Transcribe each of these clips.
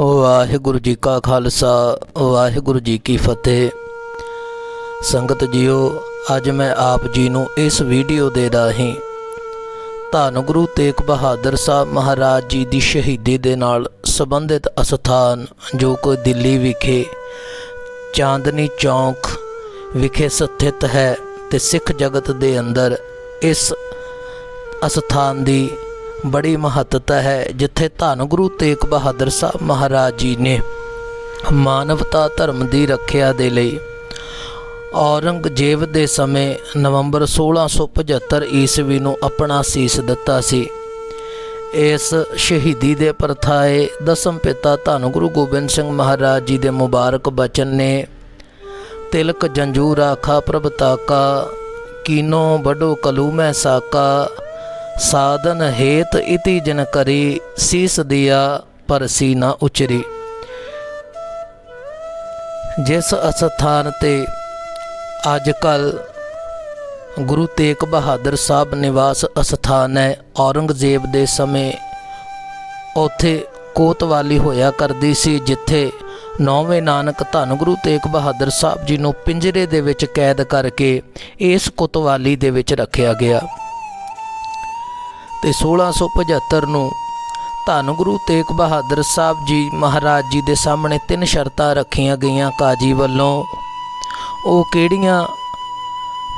ਵਾਹਿਗੁਰੂ ਜੀ ਕਾ ਖਾਲਸਾ ਵਾਹਿਗੁਰੂ ਜੀ ਕੀ ਫਤਿਹ। ਸੰਗਤ ਜੀਓ, ਅੱਜ ਮੈਂ ਆਪ ਜੀ ਨੂੰ ਇਸ ਵੀਡੀਓ ਦੇ ਰਾਹੀਂ ਧੰਨ ਗੁਰੂ ਤੇਗ ਬਹਾਦਰ ਸਾਹਿਬ ਮਹਾਰਾਜ ਜੀ ਦੀ ਸ਼ਹੀਦੀ ਦੇ ਨਾਲ ਸੰਬੰਧਿਤ ਅਸਥਾਨ, ਜੋ ਕਿ ਦਿੱਲੀ ਵਿਖੇ ਚਾਂਦਨੀ ਚੌਂਕ ਵਿਖੇ ਸਥਿਤ ਹੈ ਤੇ ਸਿੱਖ ਜਗਤ ਦੇ ਅੰਦਰ ਇਸ ਅਸਥਾਨ ਦੀ ਬੜੀ ਮਹੱਤਤਾ ਹੈ, ਜਿੱਥੇ ਧੰਨ ਗੁਰੂ ਤੇਗ ਬਹਾਦਰ ਸਾਹਿਬ ਮਹਾਰਾਜ ਜੀ ਨੇ ਮਾਨਵਤਾ ਧਰਮ ਦੀ ਰੱਖਿਆ ਦੇ ਲਈ ਔਰੰਗਜ਼ੇਬ ਦੇ ਸਮੇਂ ਨਵੰਬਰ 1675 ਈਸਵੀ ਨੂੰ ਆਪਣਾ ਸੀਸ ਦਿੱਤਾ ਸੀ। ਇਸ ਸ਼ਹੀਦੀ ਦੇ ਪਰਥਾਏ ਦਸਮ ਪਿਤਾ ਧੰਨ ਗੁਰੂ ਗੋਬਿੰਦ ਸਿੰਘ ਮਹਾਰਾਜ ਜੀ ਦੇ ਮੁਬਾਰਕ ਬਚਨ ਨੇ ਤਿਲਕ ਜੰਜੂ ਰਾਖਾ ਪ੍ਰਭਤਾਕਾ ਕੀਨੋ ਬਡੋ ਕਲੂ ਮੈਂ ਸਾਕਾ ਸਾਧਨ ਹੇਤ ਇਤੀ ਜਨ ਕਰੀ, ਸੀਸ ਦਿਆ ਪਰਸੀ ਨਾ ਉਚਰੀ। ਜਿਸ ਅਸਥਾਨ ਤੇ ਅੱਜ ਕੱਲ ਗੁਰੂ ਤੇਗ ਬਹਾਦਰ ਸਾਹਿਬ ਨਿਵਾਸ ਅਸਥਾਨ ਹੈ, ਔਰੰਗਜ਼ੇਬ ਦੇ ਸਮੇਂ ਉੱਥੇ ਕੋਤਵਾਲੀ ਹੋਇਆ ਕਰਦੀ ਸੀ, ਜਿੱਥੇ ਨੌਵੇਂ ਨਾਨਕ ਧੰਨ ਗੁਰੂ ਤੇਗ ਬਹਾਦਰ ਸਾਹਿਬ ਜੀ ਨੂੰ ਪਿੰਜਰੇ ਦੇ ਵਿੱਚ ਕੈਦ ਕਰਕੇ ਇਸ ਕੋਤਵਾਲੀ ਦੇ ਵਿੱਚ ਰੱਖਿਆ ਗਿਆ। ਤੇ 1675 ਨੂੰ ਧੰਨ ਗੁਰੂ ਤੇਗ ਬਹਾਦਰ ਸਾਹਿਬ ਜੀ ਮਹਾਰਾਜ ਜੀ ਦੇ ਸਾਹਮਣੇ ਤਿੰਨ ਸ਼ਰਤਾਂ ਰੱਖੀਆਂ ਗਈਆਂ ਕਾਜੀ ਵੱਲੋਂ। ਉਹ ਕਿਹੜੀਆਂ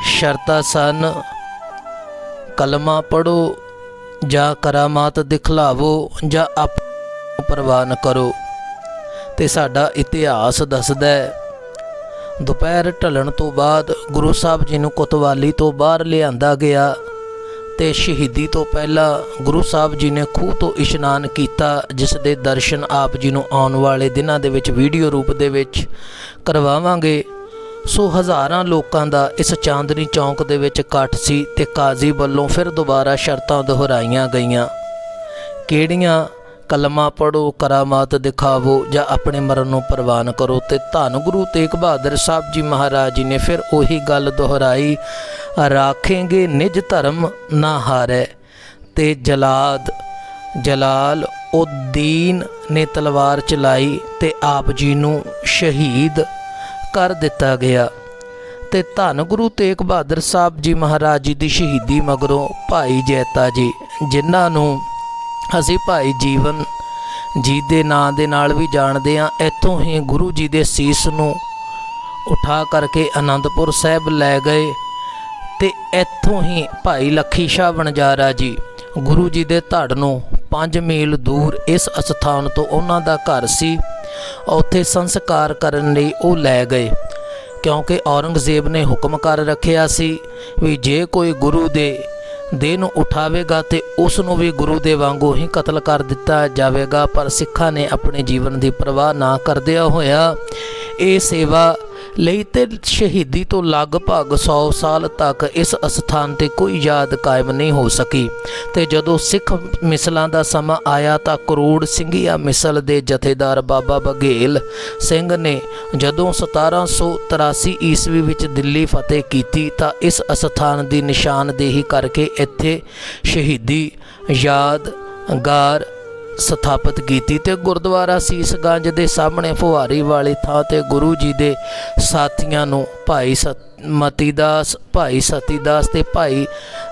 ਸ਼ਰਤਾਂ ਸਨ? ਕਲਮਾ ਪੜੋ ਜਾਂ ਕਰਾਮਾਤ ਦਿਖਲਾਵੋ ਜਾਂ ਆਪ ਪ੍ਰਵਾਨ ਕਰੋ। ਤੇ ਸਾਡਾ ਇਤਿਹਾਸ ਦੱਸਦਾ ਹੈ। ਦੁਪਹਿਰ ਢਲਣ ਤੋਂ ਬਾਅਦ ਗੁਰੂ ਸਾਹਿਬ ਜੀ ਨੂੰ ਕੋਤਵਾਲੀ ਤੋਂ ਬਾਹਰ ਲਿਆਂਦਾ ਗਿਆ। ਤੇ ਸ਼ਹੀਦੀ ਤੋਂ ਪਹਿਲਾਂ ਗੁਰੂ ਸਾਹਿਬ ਜੀ ਨੇ ਖੂਹ ਤੋਂ ਇਸ਼ਨਾਨ ਕੀਤਾ, ਜਿਸ ਦੇ ਦਰਸ਼ਨ ਆਪ ਜੀ ਨੂੰ ਆਉਣ ਵਾਲੇ ਦਿਨਾਂ ਦੇ ਵਿੱਚ ਵੀਡੀਓ ਰੂਪ ਦੇ ਵਿੱਚ ਕਰਵਾਵਾਂਗੇ। ਸੋ ਹਜ਼ਾਰਾਂ ਲੋਕਾਂ ਦਾ ਇਸ ਚਾਂਦਨੀ ਚੌਂਕ ਦੇ ਵਿੱਚ ਇਕੱਠ ਸੀ ਤੇ ਕਾਜ਼ੀ ਵੱਲੋਂ ਫਿਰ ਦੁਬਾਰਾ ਸ਼ਰਤਾਂ ਦੁਹਰਾਈਆਂ ਗਈਆਂ। ਕਿਹੜੀਆਂ ਕਲਮਾ ਪੜੋ ਕਰਾਮਾਤ ਦਿਖਾਵੋ ਜਾਂ ਆਪਣੇ ਮਰਨ ਨੂੰ ਪ੍ਰਵਾਨ ਕਰੋ ਤੇ ਧੰਨ ਗੁਰੂ ਤੇਗ ਬਹਾਦਰ ਸਾਹਿਬ ਜੀ ਮਹਾਰਾਜ ਜੀ ਨੇ ਫਿਰ ਉਹੀ ਗੱਲ ਦੁਹਰਾਈ ਰਾਖेंगे ਨਿਜ ਧਰਮ ਨਾ ਹਾਰੇ, ਤੇ ਜਲਾਦ, ਜਲਾਲ ਉਦੀਨ ਨੇ ਤਲਵਾਰ ਚਲਾਈ ਤੇ ਆਪ ਜੀ ਨੂੰ ਸ਼ਹੀਦ ਕਰ ਦਿੱਤਾ ਗਿਆ। ਤੇ ਧੰਨ ਗੁਰੂ ਤੇਗ ਬਹਾਦਰ ਸਾਹਿਬ ਜੀ ਮਹਾਰਾਜ ਜੀ ਦੀ ਸ਼ਹੀਦੀ ਮਗਰੋਂ ਭਾਈ ਜੈਤਾ ਜੀ, ਜਿਨ੍ਹਾਂ ਨੂੰ ਅਸੀਂ ਭਾਈ ਜੀਵਨ ਜੀ ਦੇ ਨਾਂ ਦੇ ਨਾਲ ਵੀ ਜਾਣਦੇ ਹਾਂ, ਇੱਥੋਂ ਹੀ ਗੁਰੂ ਜੀ ਦੇ ਸੀਸ ਨੂੰ ਉਠਾ ਕਰਕੇ ਆਨੰਦਪੁਰ ਸਾਹਿਬ ਲੈ ਗਏ। ਤੇ ਇੱਥੋਂ ਹੀ ਭਾਈ ਲੱਖੀ ਸ਼ਾਹ ਬਣਜਾਰਾ ਜੀ ਗੁਰੂ ਜੀ ਦੇ ਧੜ ਨੂੰ 5 ਮੀਲ ਦੂਰ ਇਸ ਅਸਥਾਨ ਤੋਂ ਉਹਨਾਂ ਦਾ ਘਰ ਸੀ। ਉੱਥੇ ਸੰਸਕਾਰ ਕਰਨ ਲਈ ਉਹ ਲੈ ਗਏ, ਕਿਉਂਕਿ ਔਰੰਗਜ਼ੇਬ ਨੇ ਹੁਕਮ ਕਰ ਰੱਖਿਆ ਸੀ ਵੀ ਜੇ ਕੋਈ ਗੁਰੂ ਦੇ ਦੇਹ ਨੂੰ ਉਠਾਵੇਗਾ ਤੇ ਉਸ ਨੂੰ ਵੀ ਗੁਰੂ ਦੇ ਵਾਂਗੂ ਹੀ ਕਤਲ ਕਰ ਦਿੱਤਾ ਜਾਵੇਗਾ, ਪਰ ਸਿੱਖਾਂ ਨੇ ਆਪਣੇ ਜੀਵਨ ਦੀ ਪਰਵਾਹ ਨਾ ਕਰਦਿਆਂ ਹੋਇਆ ਇਹ ਸੇਵਾ ਲਈ ਤੇ ਸ਼ਹੀਦੀ ਤੋਂ ਲਗਭਗ 100 ਸਾਲ ਤੱਕ ਇਸ ਅਸਥਾਨ ਤੇ ਕੋਈ ਯਾਦ ਕਾਇਮ ਨਹੀਂ ਹੋ ਸਕੀ। ਤੇ ਜਦੋਂ ਸਿੱਖ ਮਿਸਲਾਂ ਦਾ ਸਮਾਂ ਆਇਆ ਤਾਂ ਕਰੋੜ ਸਿੰਘੀਆ ਮਿਸਲ ਦੇ ਜਥੇਦਾਰ ਬਾਬਾ ਬਘੇਲ ਸਿੰਘ ਨੇ ਜਦੋਂ 1783 ਈਸਵੀ ਵਿੱਚ ਦਿੱਲੀ ਫਤਿਹ ਕੀਤੀ ਤਾਂ ਇਸ ਅਸਥਾਨ ਦੀ ਨਿਸ਼ਾਨਦੇਹੀ ਕਰਕੇ ਇੱਥੇ ਸ਼ਹੀਦੀ ਯਾਦਗਾਰ ਸਥਾਪਿਤ ਕੀਤੀ ਤੇ ਗੁਰਦੁਆਰਾ ਸੀਸਗੰਜ ਦੇ ਸਾਹਮਣੇ ਫੁਹਾਰੀ ਵਾਲੀ ਥਾਂ ਤੇ ਗੁਰੂ ਜੀ ਦੇ ਸਾਥੀਆਂ ਨੂੰ ਭਾਈ ਮਤੀਦਾਸ, ਭਾਈ ਸਤੀਦਾਸ ਤੇ ਭਾਈ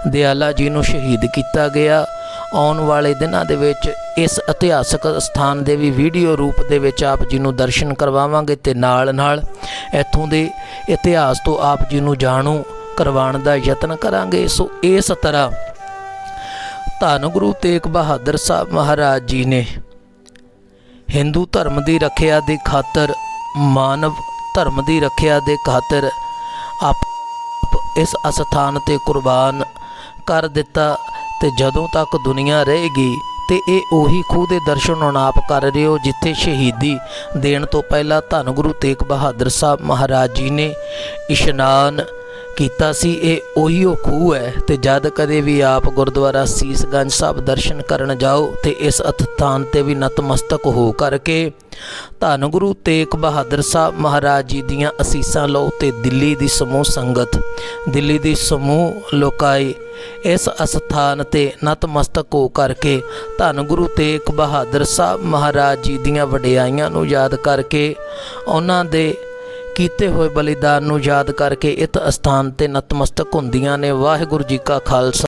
ਦਿਆਲਾ ਜੀ ਨੂੰ ਸ਼ਹੀਦ ਕੀਤਾ ਗਿਆ। ਆਉਣ ਵਾਲੇ ਦਿਨਾਂ ਦੇ ਵਿੱਚ ਇਸ ਇਤਿਹਾਸਕ ਸਥਾਨ ਦੇ ਵੀ ਵੀਡੀਓ ਰੂਪ ਦੇ ਵਿੱਚ ਆਪ ਜੀ ਨੂੰ ਦਰਸ਼ਨ ਕਰਵਾਵਾਂਗੇ ਤੇ ਨਾਲ ਨਾਲ ਇੱਥੋਂ ਦੇ ਇਤਿਹਾਸ ਤੋਂ ਆਪ ਜੀ ਨੂੰ ਜਾਣੂ ਕਰਵਾਉਣ ਦਾ ਯਤਨ ਕਰਾਂਗੇ। ਸੋ ਇਸ ਤਰ੍ਹਾਂ ਧੰਨ ਗੁਰੂ ਤੇਗ ਬਹਾਦਰ ਸਾਹਿਬ ਮਹਾਰਾਜ ਜੀ ਨੇ ਹਿੰਦੂ ਧਰਮ ਦੀ ਰੱਖਿਆ ਦੀ ਖਾਤਰ, ਮਾਨਵ ਧਰਮ ਦੀ ਰੱਖਿਆ ਦੇ ਖਾਤਰ ਆਪ ਇਸ ਅਸਥਾਨ ਤੇ ਕੁਰਬਾਨ ਕਰ ਦਿੱਤਾ ਤੇ ਜਦੋਂ ਤੱਕ ਦੁਨੀਆ ਰਹੇਗੀ ਤੇ ਇਹ ਉਹੀ ਖੂਹ ਦੇ ਦਰਸ਼ਨ ਹੁਣ ਆਪ ਕਰ ਰਹੇ ਹੋ ਜਿੱਥੇ ਸ਼ਹੀਦੀ ਦੇਣ ਤੋਂ ਪਹਿਲਾਂ ਧੰਨ ਗੁਰੂ ਤੇਗ ਬਹਾਦਰ ਸਾਹਿਬ ਮਹਾਰਾਜ ਜੀ ਨੇ ਇਸ਼ਨਾਨ ਕੀਤਾ ਸੀ, ਇਹ ਉਹੀ ਉਹ ਖੂਹ ਹੈ। ਤੇ ਜਦ ਕਦੇ ਵੀ ਆਪ ਗੁਰਦੁਆਰਾ ਸੀਸਗੰਜ ਸਾਹਿਬ ਦਰਸ਼ਨ ਕਰਨ ਜਾਓ ਤੇ ਇਸ ਅਸਥਾਨ ਤੇ ਵੀ ਨਤਮਸਤਕ ਹੋ ਕਰਕੇ ਧੰਨ ਗੁਰੂ ਤੇਗ ਬਹਾਦਰ ਸਾਹਿਬ ਮਹਾਰਾਜ ਜੀ ਦੀਆਂ ਅਸੀਸਾਂ ਲਓ ਤੇ ਦਿੱਲੀ ਦੀ ਸਮੂਹ ਸੰਗਤ, ਦਿੱਲੀ ਦੀ ਸਮੂਹ ਲੋਕਾਈ ਇਸ ਅਸਥਾਨ ਤੇ ਨਤਮਸਤਕ ਹੋ ਕਰਕੇ ਧੰਨ ਗੁਰੂ ਤੇਗ ਬਹਾਦਰ ਸਾਹਿਬ ਮਹਾਰਾਜ ਜੀ ਦੀਆਂ ਵਡਿਆਈਆਂ ਨੂੰ ਯਾਦ ਕਰਕੇ ਉਹਨਾਂ ਦੇ ਕੀਤੇ ਹੋਏ ਬਲੀਦਾਨ ਨੂੰ ਯਾਦ ਕਰਕੇ ਇਸ ਅਸਥਾਨ ਤੇ ਨਤਮਸਤਕ ਹੁੰਦੀਆਂ ਨੇ। ਵਾਹਿਗੁਰੂ ਜੀ ਕਾ ਖਾਲਸਾ।